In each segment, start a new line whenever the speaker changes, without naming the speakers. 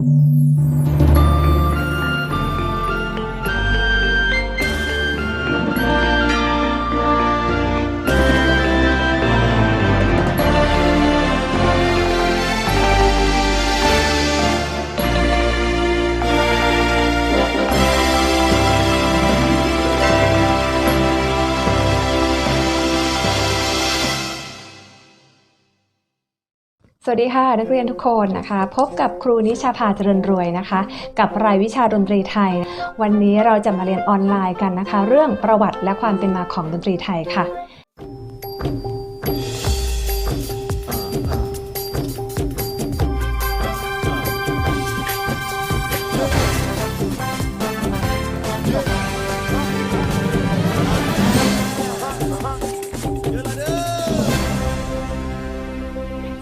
Thank you. สวัสดีค่ะ นักเรียนทุกคนนะคะ พบกับครูนิชาภาเจริญรวยนะคะ กับรายวิชาดนตรีไทย วันนี้เราจะมาเรียนออนไลน์กันนะคะ เรื่องประวัติและความเป็นมาของดนตรีไทยค่ะ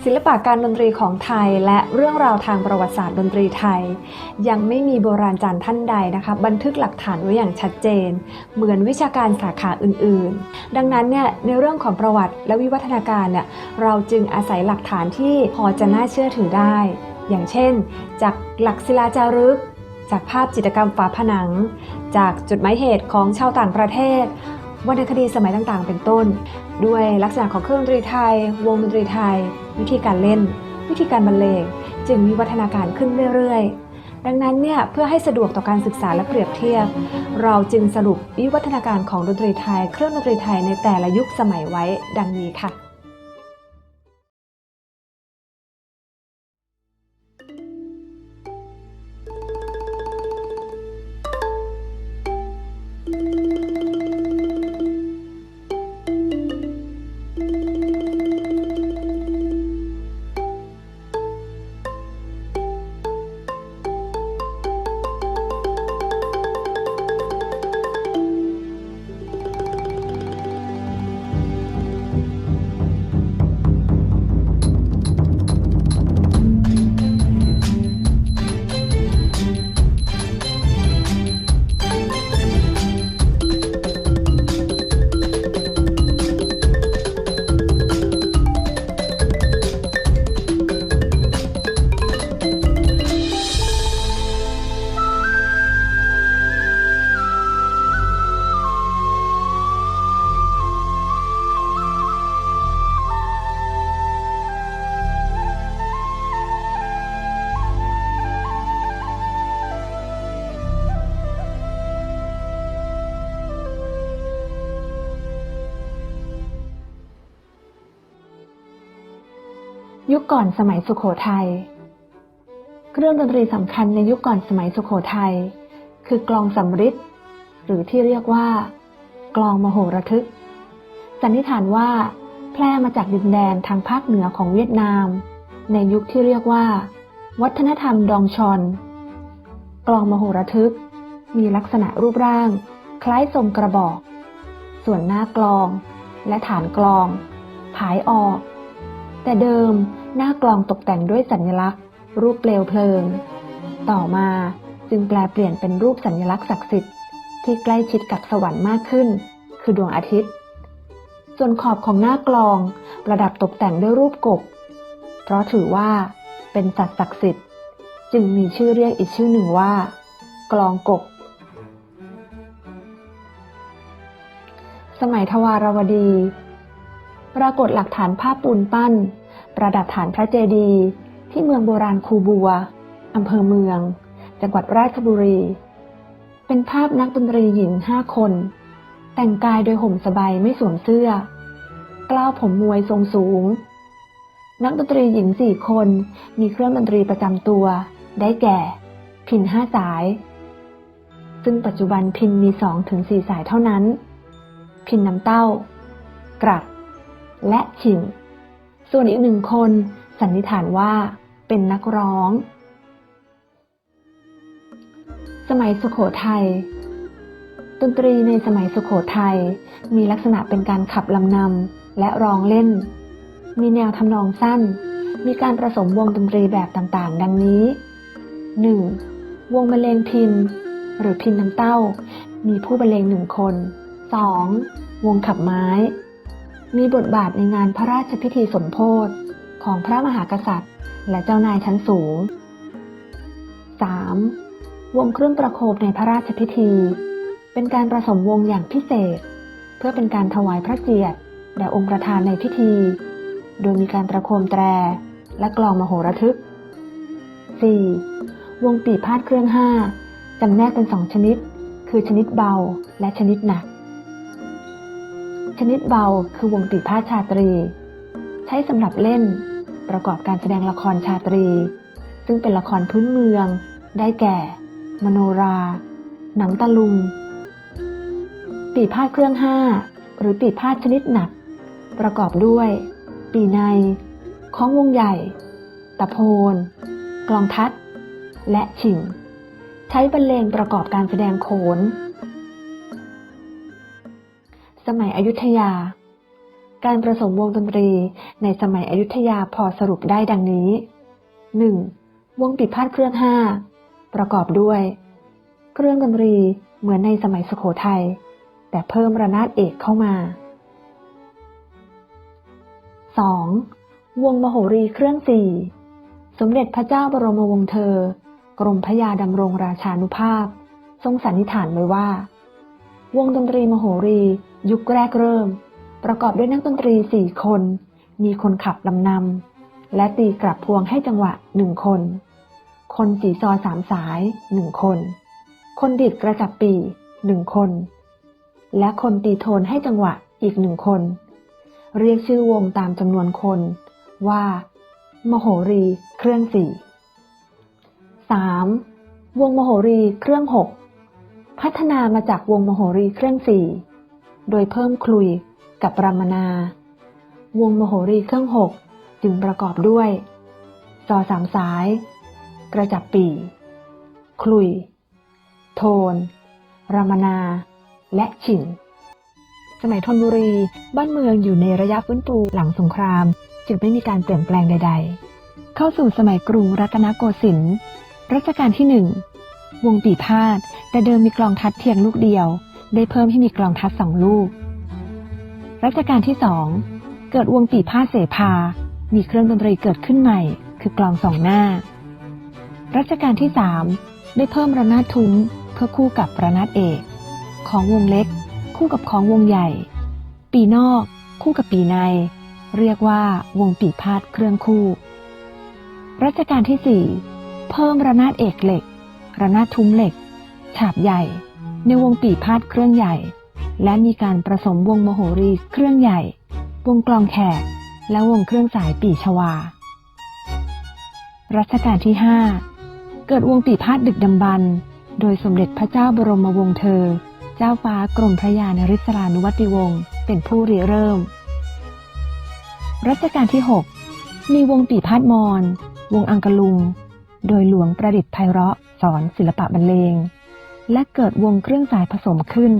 ศิลปะการดนตรีของไทยและเรื่องราวทางประวัติศาสตร์ดนตรีไทย ยังไม่มีโบราณจารย์ท่านใดนะคะ บันทึกหลักฐานไว้อย่างชัดเจน เหมือนวิชาการสาขาอื่นๆ ดังนั้นเนี่ยในเรื่องของประวัติและวิวัฒนาการเนี่ยเราจึงอาศัยหลักฐานที่พอจะน่าเชื่อถือได้ อย่างเช่น จากหลักศิลาจารึก จากภาพจิตรกรรมฝาผนัง จากจุดหมายเหตุของชาวต่างประเทศ วรรณคดีสมัยต่างๆ เป็นต้น ด้วยลักษณะของเครื่องดนตรีไทย วงดนตรีไทย วิธีการเล่น วิธีการบรรเลงจึงมีวัฒนาการขึ้นเรื่อยๆ ดังนั้นเนี่ยเพื่อให้สะดวกต่อการศึกษาและเปรียบเทียบ เราจึงสรุปวิวัฒนาการของดนตรีไทย เครื่องดนตรีไทยในแต่ละยุคสมัยไว้ดังนี้ค่ะ ยุคก่อนสมัยสุขโขทัย เครื่องดนตรีสำคัญในยุคก่อนสมัยสุขโขทัย คือกลองสำริดหรือที่เรียกว่า กลองมโหระทึก สันนิษฐานว่า แพร่มาจากดินแดนทางภาคเหนือของเวียดนาม ในยุคที่เรียกว่า วัฒนธรรมดองชอน กลองมโหระทึก มีลักษณะรูปร่าง คล้ายทรงกระบอก ส่วนหน้ากลอง และฐานกลองผายออก แต่เดิมหน้ากลองตกแต่งด้วยสัญลักษณ์ รูปเปลวเพลิง ต่อมาจึงแปลเปลี่ยนเป็นรูปสัญลักษณ์ศักดิ์สิทธิ์ที่ใกล้ชิดกับสวรรค์มากขึ้น คือดวงอาทิตย์ ส่วนขอบของหน้ากลองประดับตกแต่งด้วยรูปกบ เพราะถือว่าเป็นสัตว์ศักดิ์สิทธิ์ จึงมีชื่อเรียกอีกชื่อหนึ่งว่า กลองกบ สมัยทวารวดี ปรากฏหลักฐานภาพปูนปั้น ประดับฐานพระเจดีย์ที่เมืองโบราณคูบัวอำเภอเมือง จังหวัดราชบุรี เป็นภาพนักดนตรีหญิงห้าคน แต่งกายโดยห่มสบายไม่สวมเสื้อ กล้าวผมมวยทรงสูง นักดนตรีหญิงสี่คนมีเครื่องดนตรีประจำตัว ได้แก่ พินห้าสาย ซึ่งปัจจุบันพินมีสองถึงสี่สายเท่านั้น พินน้ำเต้า กรัด และชิงส่วนอีกหนึ่งคนสันนิษฐานว่าเป็นนักร้อง สมัยสุขโขทัยดนตรีในสมัยสุขโขทัยมีลักษณะเป็นการขับลำนำและร้องเล่น มีแนวทำนองสั้น มีการผสมวงดนตรีแบบต่างๆ ดังนี้ 1. วงบรรเลงพินหรือพินน้ำเต้า มีผู้บรรเลงหนึ่งคน 2. วงขับไม้ มีบทบาทในงานพระราชพิธีสมโภชของพระมหากษัตริย์ และเจ้านายชั้นสูง 3. วงเครื่องประโคมในพระราชพิธี เป็นการประสมวงอย่างพิเศษ เพื่อเป็นการถวายพระเกียรติแด่องค์ประธานในพิธี โดยมีการประโคมแตร และกลองมโหระทึก 4. วงปีพาดเครื่องห้าจำแนกเป็นสองชนิด คือชนิดเบาและชนิดหนัก ชนิดเบาคือวงปีพาชาตรี ใช้สำหรับเล่น ประกอบการแสดงละครชาตรี ซึ่งเป็นละครพื้นเมือง ได้แก่ มโนรา หนังตะลุง ปีพาดเครื่องห้า หรือปีพาดชนิดหนัก ประกอบด้วย ปีในข้องวงใหญ่ ตะโพน กลองทัด และฉิง ใช้บรรเลงประกอบการแสดงโขน สมัยอยุธยา การประสมวงดนตรีในสมัยอยุธยาพอสรุปได้ดังนี้ 1. วงปิดพาดเครื่องห้าประกอบด้วย เครื่องดนตรีเหมือนในสมัยสุโขทัยแต่เพิ่มระนาดเอกเข้ามา 2. วงมโหรีเครื่องสี่สมเด็จพระเจ้าบรมวงศ์เธอ กรมพระยาดำรงราชานุภาพ ทรงสันนิษฐานไว้ว่า วงดนตรีมโหรี ยุคแรกเริ่ม ประกอบด้วยนักดนตรีสี่คน มีคนขับลำนำและตีกลับพวงให้จังหวะหนึ่งคน คนสีซอสามสายหนึ่งคน คนดีดกระจับปีหนึ่งคน และคนตีโทนให้จังหวะอีกหนึ่งคน เรียกชื่อวงตามจำนวนคนว่า มโหรีเครื่องสี่ 3. วงมโหรีเครื่องหกพัฒนามาจากวงมโหรีเครื่องสี่ โดยเพิ่มคลุยกับรามนา วงมโหรีเครื่องหกจึงประกอบด้วยจอสามสาย กระจับปีคลุย โทน รามนา และฉินสมัยธนบุรี บ้านเมืองอยู่ในระยะฟื้นฟูหลังสงคราม จึงไม่มีการเปลี่ยนแปลงใด ๆ เข้าสู่สมัยกรุงรัตนโกสินทร์รัชกาลที่หนึ่งวงปีพาดแต่เดิมมีกลองทัดเพียงลูกเดียว ได้เพิ่มให้มีกลองทัดสองลูก รัชกาลที่สองเกิดวงปีพาเสภามีเครื่องดนตรีเกิดขึ้นใหม่ คือกลองสองหน้า รัชกาลที่สามได้เพิ่มระนาดทุ้มเพื่อคู่กับระนาดเอก ของวงเล็ก คู่กับของวงใหญ่ ปีนอก คู่กับปีใน เรียกว่าวงปีพาดเครื่องคู่ รัชกาลที่สี่เพิ่มระนาดเอกเหล็ก ระนาดทุ้มเหล็ก ฉาบใหญ่ ในวงปีพาดเครื่องใหญ่ และมีการผสมวงมโหรีเครื่องใหญ่ วงกลองแขก และวงเครื่องสายปีชวา รัชกาลที่ห้าเกิดวงปีพาดดึกดำบรรพ์โดยสมเด็จพระเจ้าบรมวงศ์เธอ เจ้าฟ้ากรมพระยานริศรานุวัติวงศ์เป็นผู้ริเริ่ม รัชกาลที่ 6 มีวงปีพาดมอน วงอังกะลุง โดยหลวงประดิษฐ์ไพเราะสอนศิลปะบรรเลง และเกิดวงเครื่องสายผสมขึ้น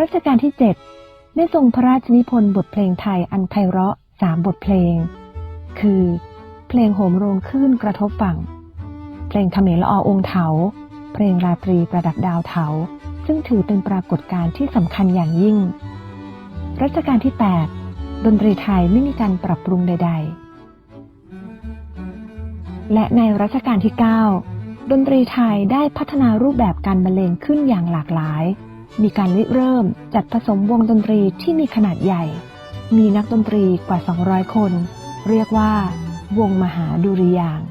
รัชกาลที่ 7 ได้ทรงพระราชนิพนธ์บทเพลงไทยอันไพเราะสามบทเพลง คือ เพลงโหมโรงคลื่นกระทบฝั่ง เพลงเขมรละออองเถา เพลงราตรีประดับดาวเถา ซึ่งถือเป็นปรากฏการณ์ที่สำคัญอย่างยิ่ง รัชกาลที่ 8 ดนตรีไทยไม่มีการปรับปรุงใด ๆ และในรัชกาลที่ 9 ดนตรีไทยได้พัฒนารูปแบบการบรรเลงขึ้นอย่างหลากหลาย มีการริเริ่มจัดผสมวงดนตรีที่มีขนาดใหญ่ มีนักดนตรีกว่า 200 คน เรียกว่า วงมหาดุริยางค์